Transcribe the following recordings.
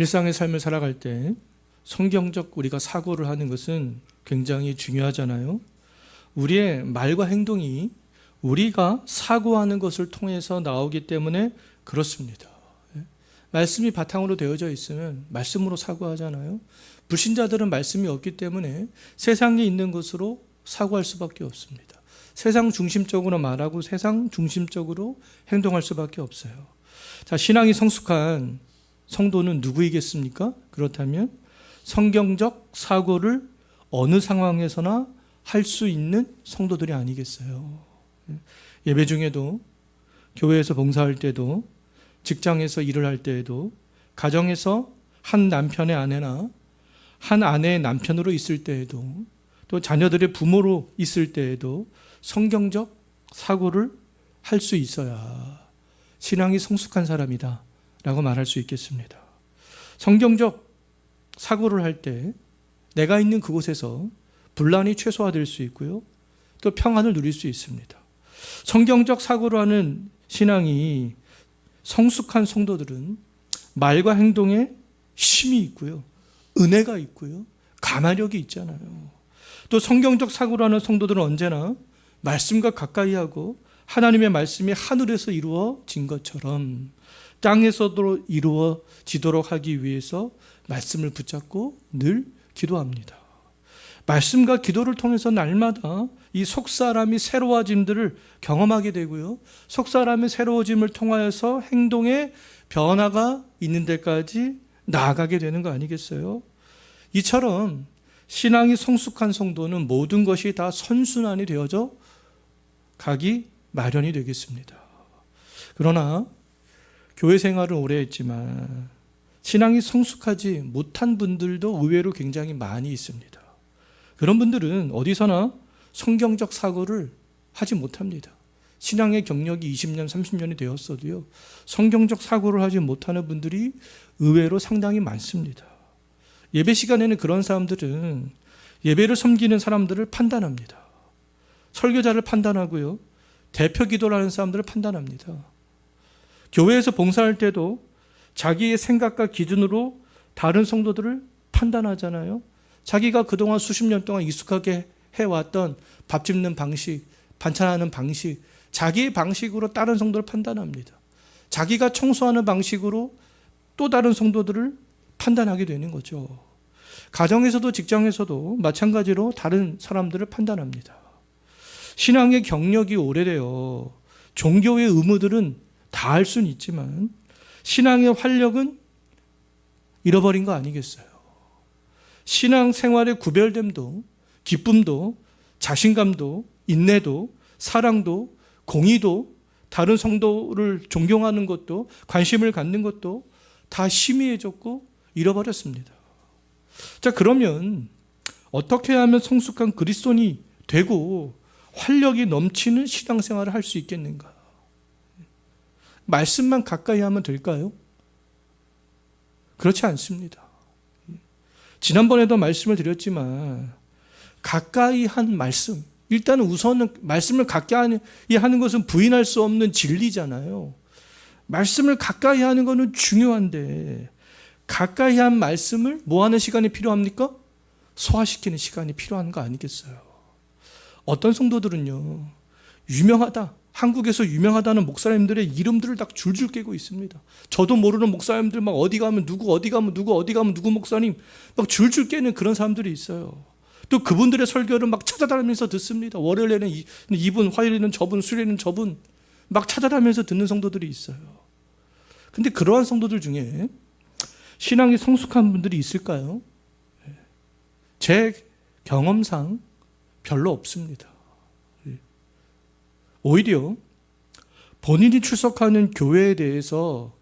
일상의 삶을 살아갈 때 성경적 우리가 사고를 하는 것은 굉장히 중요하잖아요. 우리의 말과 행동이 우리가 사고하는 것을 통해서 나오기 때문에 그렇습니다. 예. 말씀이 바탕으로 되어져 있으면 말씀으로 사고하잖아요. 불신자들은 말씀이 없기 때문에 세상에 있는 것으로 사고할 수밖에 없습니다. 세상 중심적으로 말하고 세상 중심적으로 행동할 수밖에 없어요. 자, 신앙이 성숙한 성도는 누구이겠습니까? 그렇다면 성경적 사고를 어느 상황에서나 할 수 있는 성도들이 아니겠어요. 예배 중에도 교회에서 봉사할 때도 직장에서 일을 할 때에도 가정에서 한 남편의 아내나 한 아내의 남편으로 있을 때에도 또 자녀들의 부모로 있을 때에도 성경적 사고를 할 수 있어야 신앙이 성숙한 사람이다 라고 말할 수 있겠습니다. 성경적 사고를 할 때 내가 있는 그곳에서 분란이 최소화될 수 있고요. 또 평안을 누릴 수 있습니다. 성경적 사고를 하는 신앙이 성숙한 성도들은 말과 행동에 힘이 있고요. 은혜가 있고요. 가마력이 있잖아요. 또 성경적 사고를 하는 성도들은 언제나 말씀과 가까이 하고 하나님의 말씀이 하늘에서 이루어진 것처럼 땅에서도 이루어지도록 하기 위해서 말씀을 붙잡고 늘 기도합니다. 말씀과 기도를 통해서 날마다 이 속사람이 새로워짐들을 경험하게 되고요. 속사람의 새로워짐을 통하여서 행동의 변화가 있는 데까지 나아가게 되는 거 아니겠어요? 이처럼 신앙이 성숙한 성도는 모든 것이 다 선순환이 되어져 가기 마련이 되겠습니다. 그러나 교회 생활을 오래 했지만 신앙이 성숙하지 못한 분들도 의외로 굉장히 많이 있습니다. 그런 분들은 어디서나 성경적 사고를 하지 못합니다. 신앙의 경력이 20년, 30년이 되었어도요, 성경적 사고를 하지 못하는 분들이 의외로 상당히 많습니다. 예배 시간에는 그런 사람들은 예배를 섬기는 사람들을 판단합니다. 설교자를 판단하고요, 대표 기도를 하는 사람들을 판단합니다. 교회에서 봉사할 때도 자기의 생각과 기준으로 다른 성도들을 판단하잖아요. 자기가 그동안 수십 년 동안 익숙하게 해왔던 밥 집는 방식, 반찬하는 방식, 자기의 방식으로 다른 성도를 판단합니다. 자기가 청소하는 방식으로 또 다른 성도들을 판단하게 되는 거죠. 가정에서도 직장에서도 마찬가지로 다른 사람들을 판단합니다. 신앙의 경력이 오래되어 종교의 의무들은 다 할 수는 있지만 신앙의 활력은 잃어버린 거 아니겠어요? 신앙 생활의 구별됨도 기쁨도 자신감도 인내도 사랑도 공의도 다른 성도를 존경하는 것도 관심을 갖는 것도 다 희미해졌고 잃어버렸습니다. 자, 그러면 어떻게 하면 성숙한 그리스도인이 되고 활력이 넘치는 신앙생활을 할 수 있겠는가? 말씀만 가까이 하면 될까요? 그렇지 않습니다. 지난번에도 말씀을 드렸지만 가까이 한 말씀 일단은 우선은 말씀을 가까이 하는 것은 부인할 수 없는 진리잖아요. 말씀을 가까이 하는 것은 중요한데 가까이 한 말씀을 뭐 하는 시간이 필요합니까? 소화시키는 시간이 필요한 거 아니겠어요? 어떤 성도들은요. 유명하다. 한국에서 유명하다는 목사님들의 이름들을 딱 줄줄 깨고 있습니다. 저도 모르는 목사님들 막 어디 가면 누구, 어디 가면 누구, 어디 가면 누구 목사님 막 줄줄 깨는 그런 사람들이 있어요. 또 그분들의 설교를 막 찾아다니면서 듣습니다. 월요일에는 이- 이분, 화요일에는 저분, 수요일에는 저분 막 찾아다니면서 듣는 성도들이 있어요. 근데 그러한 성도들 중에 신앙이 성숙한 분들이 있을까요? 제 경험상 별로 없습니다. 오히려 본인이 출석하는 교회에 대해서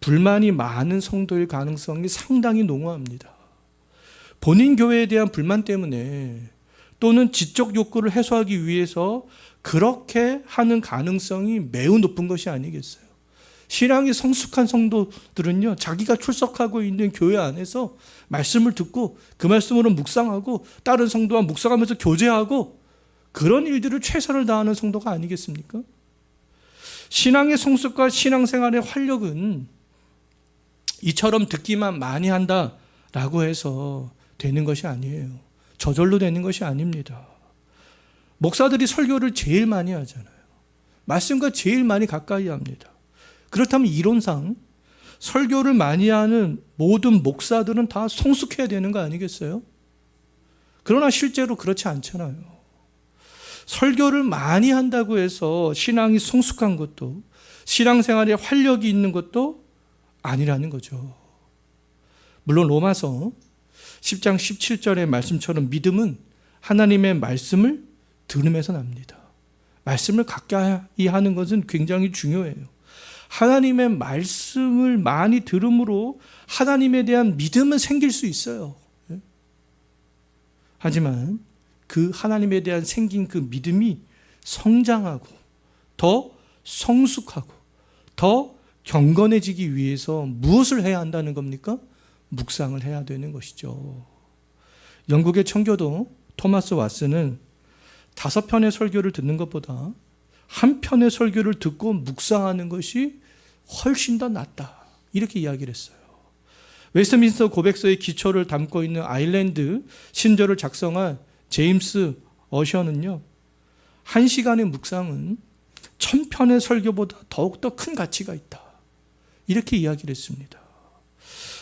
불만이 많은 성도일 가능성이 상당히 농후합니다. 본인 교회에 대한 불만 때문에 또는 지적 욕구를 해소하기 위해서 그렇게 하는 가능성이 매우 높은 것이 아니겠어요. 신앙이 성숙한 성도들은요, 자기가 출석하고 있는 교회 안에서 말씀을 듣고 그 말씀으로 묵상하고 다른 성도와 묵상하면서 교제하고 그런 일들을 최선을 다하는 성도가 아니겠습니까? 신앙의 성숙과 신앙생활의 활력은 이처럼 듣기만 많이 한다라고 해서 되는 것이 아니에요. 저절로 되는 것이 아닙니다. 목사들이 설교를 제일 많이 하잖아요. 말씀과 제일 많이 가까이 합니다. 그렇다면 이론상 설교를 많이 하는 모든 목사들은 다 성숙해야 되는 거 아니겠어요? 그러나 실제로 그렇지 않잖아요. 설교를 많이 한다고 해서 신앙이 성숙한 것도 신앙생활에 활력이 있는 것도 아니라는 거죠. 물론 로마서 10장 17절의 말씀처럼 믿음은 하나님의 말씀을 들으면서 납니다. 말씀을 가까이 하는 것은 굉장히 중요해요. 하나님의 말씀을 많이 들음으로 하나님에 대한 믿음은 생길 수 있어요. 예? 하지만 그 하나님에 대한 생긴 그 믿음이 성장하고 더 성숙하고 더 경건해지기 위해서 무엇을 해야 한다는 겁니까? 묵상을 해야 되는 것이죠. 영국의 청교도 토마스 왓슨은 다섯 편의 설교를 듣는 것보다 한 편의 설교를 듣고 묵상하는 것이 훨씬 더 낫다. 이렇게 이야기를 했어요. 웨스트민스터 고백서의 기초를 담고 있는 아일랜드 신조를 작성한 제임스 어셔는요. 한 시간의 묵상은 천 편의 설교보다 더욱더 큰 가치가 있다. 이렇게 이야기를 했습니다.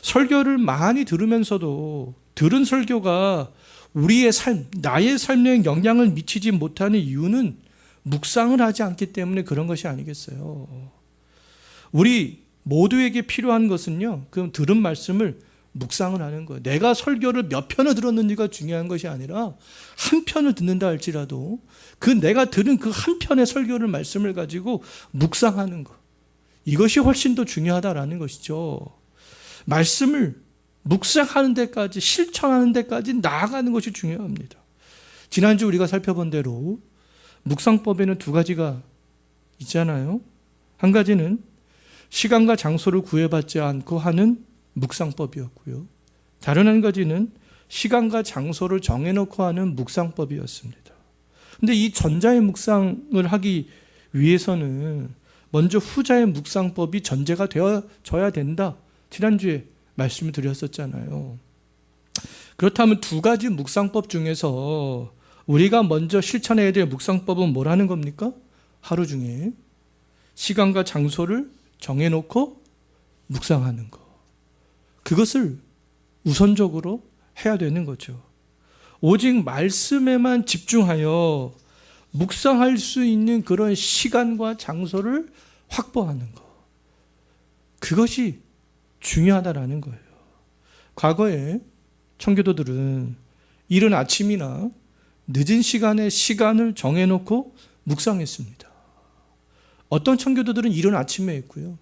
설교를 많이 들으면서도 들은 설교가 우리의 삶, 나의 삶에 영향을 미치지 못하는 이유는 묵상을 하지 않기 때문에 그런 것이 아니겠어요. 우리 모두에게 필요한 것은요, 그 들은 말씀을 묵상을 하는 거예요. 내가 설교를 몇 편을 들었는지가 중요한 것이 아니라 한 편을 듣는다 할지라도 그 내가 들은 그 한 편의 설교를 말씀을 가지고 묵상하는 것. 이것이 훨씬 더 중요하다라는 것이죠. 말씀을 묵상하는 데까지 실천하는 데까지 나아가는 것이 중요합니다. 지난주 우리가 살펴본 대로 묵상법에는 두 가지가 있잖아요. 한 가지는 시간과 장소를 구애받지 않고 하는 묵상법이었고요. 다른 한 가지는 시간과 장소를 정해놓고 하는 묵상법이었습니다. 근데 이 전자의 묵상을 하기 위해서는 먼저 후자의 묵상법이 전제가 되어져야 된다. 지난주에 말씀을 드렸었잖아요. 그렇다면 두 가지 묵상법 중에서 우리가 먼저 실천해야 될 묵상법은 뭐라는 겁니까? 하루 중에 시간과 장소를 정해놓고 묵상하는 것. 그것을 우선적으로 해야 되는 거죠. 오직 말씀에만 집중하여 묵상할 수 있는 그런 시간과 장소를 확보하는 것. 그것이 중요하다라는 거예요. 과거에 청교도들은 이른 아침이나 늦은 시간에 시간을 정해놓고 묵상했습니다. 어떤 청교도들은 이른 아침에 했고요.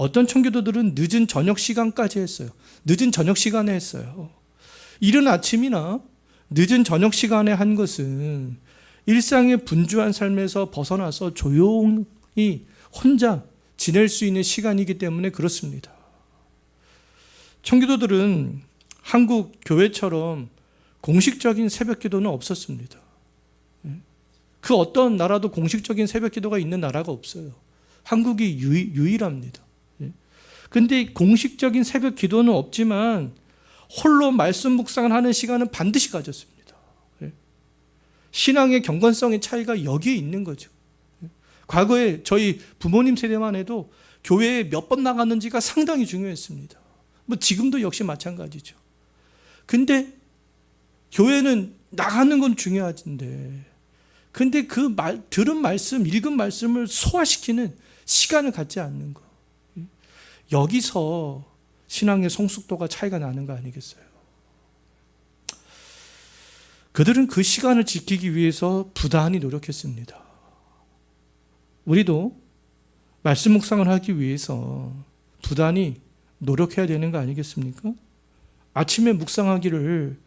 어떤 청교도들은 늦은 저녁 시간까지 했어요. 늦은 저녁 시간에 했어요. 이른 아침이나 늦은 저녁 시간에 한 것은 일상의 분주한 삶에서 벗어나서 조용히 혼자 지낼 수 있는 시간이기 때문에 그렇습니다. 청교도들은 한국 교회처럼 공식적인 새벽 기도는 없었습니다. 그 어떤 나라도 공식적인 새벽 기도가 있는 나라가 없어요. 한국이 유일, 유일합니다. 근데 공식적인 새벽 기도는 없지만 홀로 말씀 묵상을 하는 시간은 반드시 가졌습니다. 신앙의 경건성의 차이가 여기에 있는 거죠. 과거에 저희 부모님 세대만 해도 교회에 몇 번 나갔는지가 상당히 중요했습니다. 뭐 지금도 역시 마찬가지죠. 근데 교회는 나가는 건 중요한데 근데 그 말, 들은 말씀, 읽은 말씀을 소화시키는 시간을 갖지 않는 거. 여기서 신앙의 성숙도가 차이가 나는 거 아니겠어요? 그들은 그 시간을 지키기 위해서 부단히 노력했습니다. 우리도 말씀 묵상을 하기 위해서 부단히 노력해야 되는 거 아니겠습니까? 아침에 묵상하기를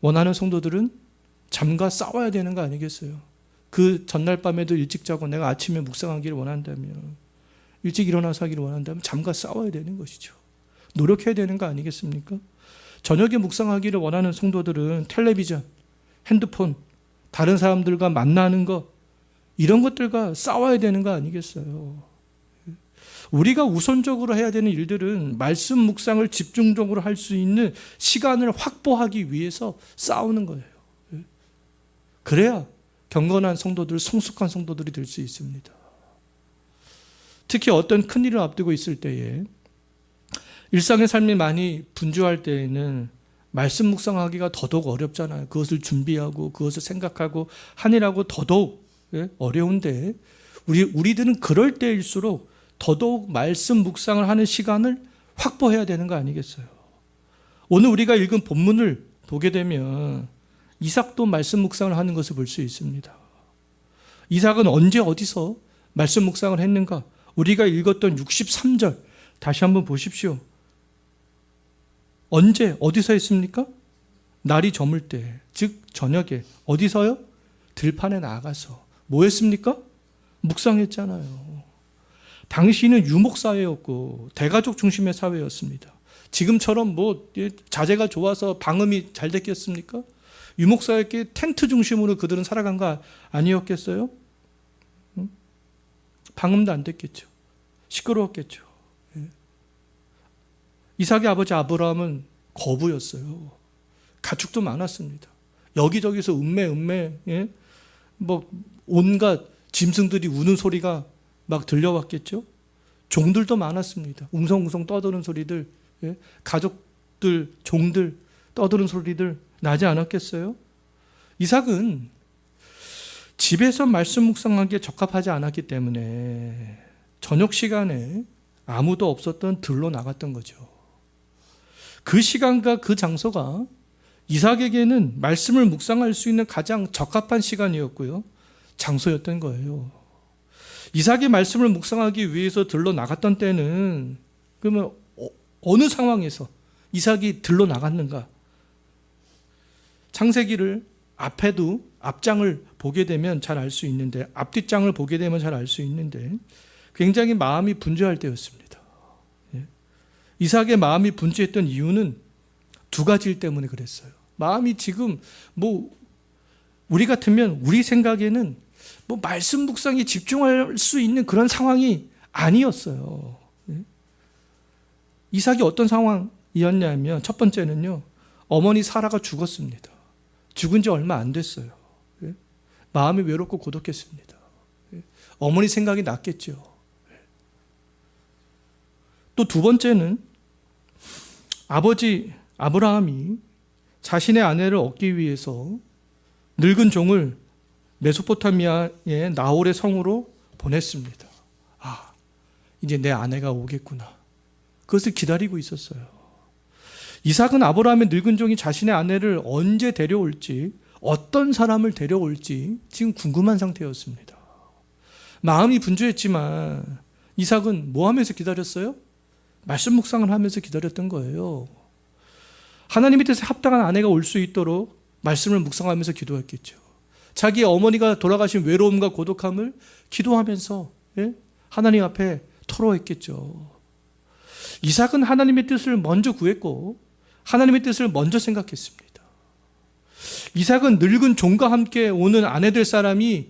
원하는 성도들은 잠과 싸워야 되는 거 아니겠어요? 그 전날 밤에도 일찍 자고 내가 아침에 묵상하기를 원한다면 일찍 일어나서 하기를 원한다면 잠과 싸워야 되는 것이죠. 노력해야 되는 거 아니겠습니까? 저녁에 묵상하기를 원하는 성도들은 텔레비전, 핸드폰, 다른 사람들과 만나는 것 이런 것들과 싸워야 되는 거 아니겠어요? 우리가 우선적으로 해야 되는 일들은 말씀 묵상을 집중적으로 할 수 있는 시간을 확보하기 위해서 싸우는 거예요. 예. 그래야 경건한 성도들, 성숙한 성도들이 될 수 있습니다. 특히 어떤 큰 일을 앞두고 있을 때에 일상의 삶이 많이 분주할 때에는 말씀 묵상하기가 더더욱 어렵잖아요. 그것을 준비하고 그것을 생각하고 하느라고 더더욱 예, 어려운데 우리 우리들은 그럴 때일수록 더더욱 말씀 묵상을 하는 시간을 확보해야 되는 거 아니겠어요? 오늘 우리가 읽은 본문을 보게 되면 이삭도 말씀 묵상을 하는 것을 볼 수 있습니다. 이삭은 언제 어디서 말씀 묵상을 했는가? 우리가 읽었던 63절 다시 한번 보십시오. 언제 어디서 했습니까? 날이 저물 때, 즉 저녁에 어디서요? 들판에 나가서 뭐 했습니까? 묵상했잖아요. 당시는 유목 사회였고 대가족 중심의 사회였습니다. 지금처럼 뭐 예, 자재가 좋아서 방음이 잘 됐겠습니까? 유목 사회께 텐트 중심으로 그들은 살아간 거 아니었겠어요? 응? 방음도 안 됐겠죠. 시끄러웠겠죠. 예. 이삭의 아버지 아브라함은 거부였어요. 가축도 많았습니다. 여기저기서 음매 음매 예? 뭐 온갖 짐승들이 우는 소리가 막 들려왔겠죠. 종들도 많았습니다. 웅성웅성 떠드는 소리들, 예? 가족들, 종들 떠드는 소리들 나지 않았겠어요? 이삭은 집에서 말씀 묵상하기에 적합하지 않았기 때문에 저녁 시간에 아무도 없었던 들로 나갔던 거죠. 그 시간과 그 장소가 이삭에게는 말씀을 묵상할 수 있는 가장 적합한 시간이었고요. 장소였던 거예요. 이삭의 말씀을 묵상하기 위해서 들러 나갔던 때는 그러면 어, 어느 상황에서 이삭이 들러 나갔는가? 창세기를 앞에도 앞장을 보게 되면 잘 알 수 있는데 앞뒷장을 보게 되면 잘 알 수 있는데 굉장히 마음이 분주할 때였습니다. 예. 이삭의 마음이 분주했던 이유는 두 가지일 때문에 그랬어요. 마음이 지금 뭐 우리 같으면 우리 생각에는 뭐 말씀 묵상에 집중할 수 있는 그런 상황이 아니었어요. 예. 이삭이 어떤 상황이었냐면 첫 번째는요. 어머니 사라가 죽었습니다. 죽은 지 얼마 안 됐어요. 예. 마음이 외롭고 고독했습니다. 예. 어머니 생각이 났겠죠. 또 두 번째는 아버지 아브라함이 자신의 아내를 얻기 위해서 늙은 종을 메소포타미아의 나홀의 성으로 보냈습니다. 아, 이제 내 아내가 오겠구나. 그것을 기다리고 있었어요. 이삭은 아브라함의 늙은 종이 자신의 아내를 언제 데려올지, 어떤 사람을 데려올지 지금 궁금한 상태였습니다. 마음이 분주했지만 이삭은 뭐 하면서 기다렸어요? 말씀 묵상을 하면서 기다렸던 거예요. 하나님의 뜻에 합당한 아내가 올 수 있도록 말씀을 묵상하면서 기도했겠죠. 자기 어머니가 돌아가신 외로움과 고독함을 기도하면서 예? 하나님 앞에 토로했겠죠. 이삭은 하나님의 뜻을 먼저 구했고 하나님의 뜻을 먼저 생각했습니다. 이삭은 늙은 종과 함께 오는 아내 될 사람이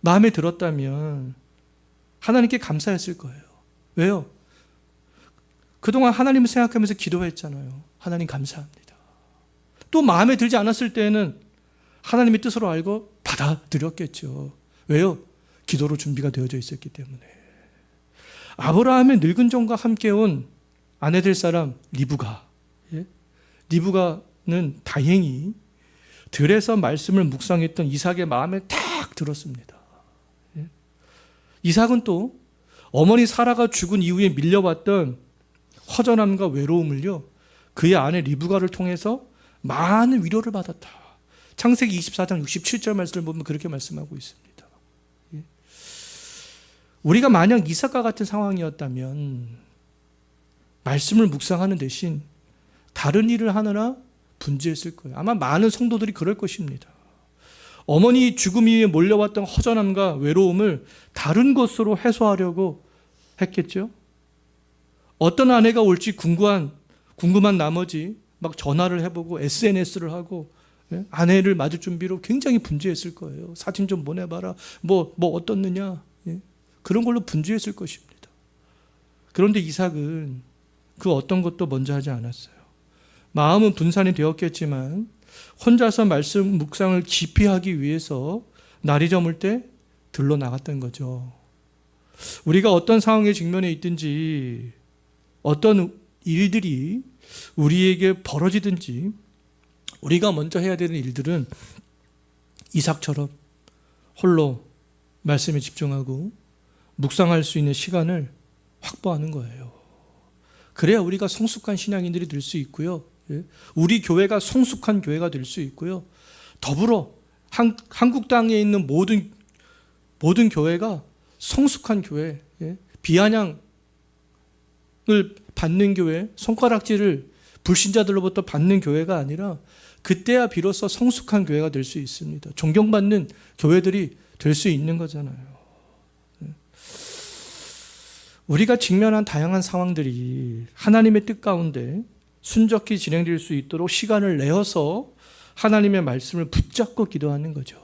마음에 들었다면 하나님께 감사했을 거예요. 왜요? 그동안 하나님을 생각하면서 기도했잖아요. 하나님 감사합니다. 또 마음에 들지 않았을 때는 하나님의 뜻으로 알고 받아들였겠죠. 왜요? 기도로 준비가 되어져 있었기 때문에. 아브라함의 늙은 종과 함께 온 아내 될 사람 리브가. 예? 리브가는 다행히 들에서 말씀을 묵상했던 이삭의 마음에 딱 들었습니다. 예? 이삭은 또 어머니 사라가 죽은 이후에 밀려왔던 허전함과 외로움을요, 그의 아내 리브가를 통해서 많은 위로를 받았다. 창세기 24장 67절 말씀을 보면 그렇게 말씀하고 있습니다. 예. 우리가 만약 이삭과 같은 상황이었다면 말씀을 묵상하는 대신 다른 일을 하느라 분주했을 거예요. 아마 많은 성도들이 그럴 것입니다. 어머니 죽음 이후에 몰려왔던 허전함과 외로움을 다른 것으로 해소하려고 했겠죠. 어떤 아내가 올지 궁금한 궁금한 나머지 막 전화를 해보고 SNS를 하고 예? 아내를 맞을 준비로 굉장히 분주했을 거예요. 사진 좀 보내봐라. 뭐, 뭐 어떻느냐. 예? 그런 걸로 분주했을 것입니다. 그런데 이삭은 그 어떤 것도 먼저 하지 않았어요. 마음은 분산이 되었겠지만 혼자서 말씀 묵상을 깊이 하기 위해서 날이 저물 때 들러 나갔던 거죠. 우리가 어떤 상황에 직면해 있든지 어떤 일들이 우리에게 벌어지든지 우리가 먼저 해야 되는 일들은 이삭처럼 홀로 말씀에 집중하고 묵상할 수 있는 시간을 확보하는 거예요. 그래야 우리가 성숙한 신앙인들이 될 수 있고요. 예. 우리 교회가 성숙한 교회가 될 수 있고요. 더불어 한, 한국 땅에 있는 모든 모든 교회가 성숙한 교회, 예. 비아냥을 받는 교회, 손가락질을 불신자들로부터 받는 교회가 아니라 그때야 비로소 성숙한 교회가 될 수 있습니다. 존경받는 교회들이 될 수 있는 거잖아요. 예. 우리가 직면한 다양한 상황들이 하나님의 뜻 가운데 순적히 진행될 수 있도록 시간을 내어서 하나님의 말씀을 붙잡고 기도하는 거죠.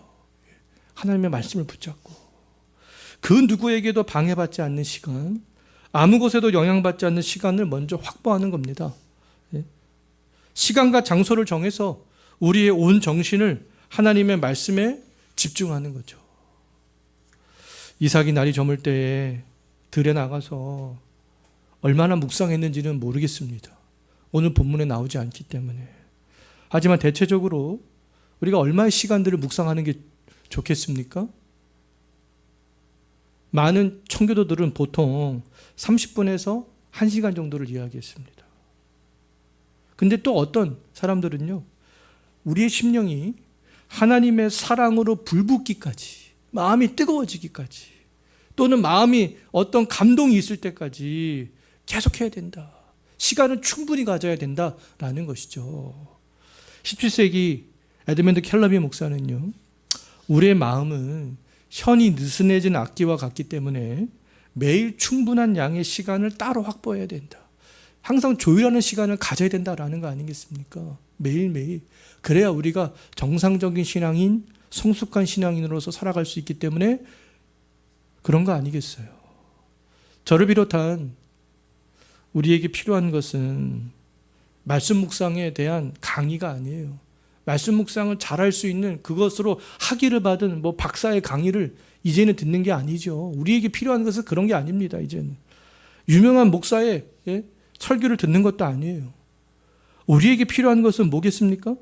하나님의 말씀을 붙잡고 그 누구에게도 방해받지 않는 시간, 아무 곳에도 영향받지 않는 시간을 먼저 확보하는 겁니다. 예. 시간과 장소를 정해서 우리의 온 정신을 하나님의 말씀에 집중하는 거죠. 이삭이 날이 저물 때에 들에 나가서 얼마나 묵상했는지는 모르겠습니다. 오늘 본문에 나오지 않기 때문에. 하지만 대체적으로 우리가 얼마의 시간들을 묵상하는 게 좋겠습니까? 많은 청교도들은 보통 30분에서 1시간 정도를 이야기했습니다. 근데 또 어떤 사람들은요, 우리의 심령이 하나님의 사랑으로 불붙기까지, 마음이 뜨거워지기까지, 또는 마음이 어떤 감동이 있을 때까지 계속해야 된다. 시간을 충분히 가져야 된다라는 것이죠. 17세기 에드먼드 켈러비 목사는요, 우리의 마음은 현이 느슨해진 악기와 같기 때문에 매일 충분한 양의 시간을 따로 확보해야 된다. 항상 조율하는 시간을 가져야 된다라는 거 아니겠습니까? 매일매일. 그래야 우리가 정상적인 신앙인, 성숙한 신앙인으로서 살아갈 수 있기 때문에 그런 거 아니겠어요. 저를 비롯한 우리에게 필요한 것은 말씀 묵상에 대한 강의가 아니에요. 말씀 묵상을 잘할 수 있는 그것으로 학위를 받은 뭐 박사의 강의를 이제는 듣는 게 아니죠. 우리에게 필요한 것은 그런 게 아닙니다. 이제는 유명한 목사의 예? 설교를 듣는 것도 아니에요. 우리에게 필요한 것은 뭐겠습니까?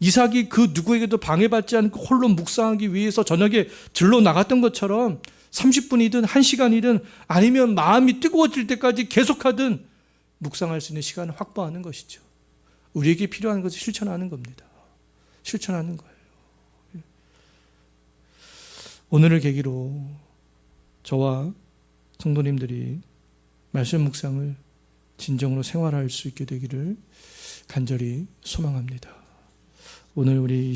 이삭이 그 누구에게도 방해받지 않고 홀로 묵상하기 위해서 저녁에 들러 나갔던 것처럼 30분이든 1시간이든 아니면 마음이 뜨거워질 때까지 계속하든 묵상할 수 있는 시간을 확보하는 것이죠. 우리에게 필요한 것을 실천하는 겁니다. 실천하는 거예요. 오늘을 계기로 저와 성도님들이 말씀 묵상을 진정으로 생활할 수 있게 되기를 간절히 소망합니다. 오늘 우리